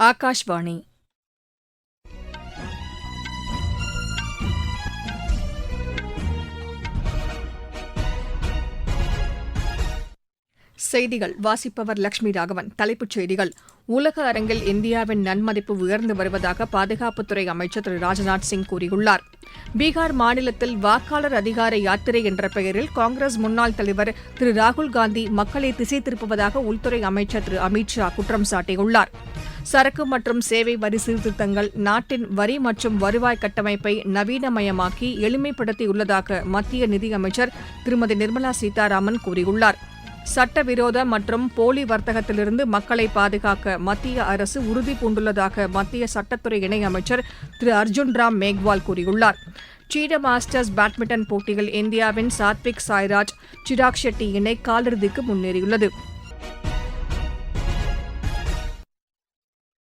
ஆகாஷ்வாணி செய்திகள். வாசிப்பவர் லட்சுமி ராகவன். தலைப்புச் செய்திகள். உலக அரங்கில் இந்தியாவின் நன்மதிப்பு உயர்ந்து வருவதாக பாதுகாப்புத்துறை அமைச்சர் திரு. ராஜ்நாத் சிங் கூறியுள்ளார். பீகார் மாநிலத்தில் வாக்காளர் அதிகார யாத்திரை என்ற பெயரில் காங்கிரஸ் முன்னாள் தலைவர் திரு. ராகுல்காந்தி மக்களை திசை திருப்புவதாக உள்துறை அமைச்சர் திரு. அமித் ஷா குற்றம் சாட்டியுள்ளார். சரக்கு மற்றும் சேவை வரி சீர்திருத்தங்கள் நாட்டின் வரி மற்றும் வருவாய் கட்டமைப்பை நவீனமயமாக்கி எளிமைப்படுத்தியுள்ளதாக மத்திய நிதியமைச்சர் திருமதி நிர்மலா சீதாராமன் கூறியுள்ளார். சட்டவிரோத மற்றும் போலி வர்த்தகத்திலிருந்து மக்களை பாதுகாக்க மத்திய அரசு உறுதி பூண்டுள்ளதாக மத்திய சட்டத்துறை இணையமைச்சர் திரு அர்ஜுன் ராம் மேக்வால் கூறியுள்ளார். சீன மாஸ்டர்ஸ் பேட்மிண்டன் போட்டியில் இந்தியாவின் சாத்விக் சாய்ராஜ் சிராக் ஷெட்டி இணை காலிறுதிக்கு முன்னேறியுள்ளது.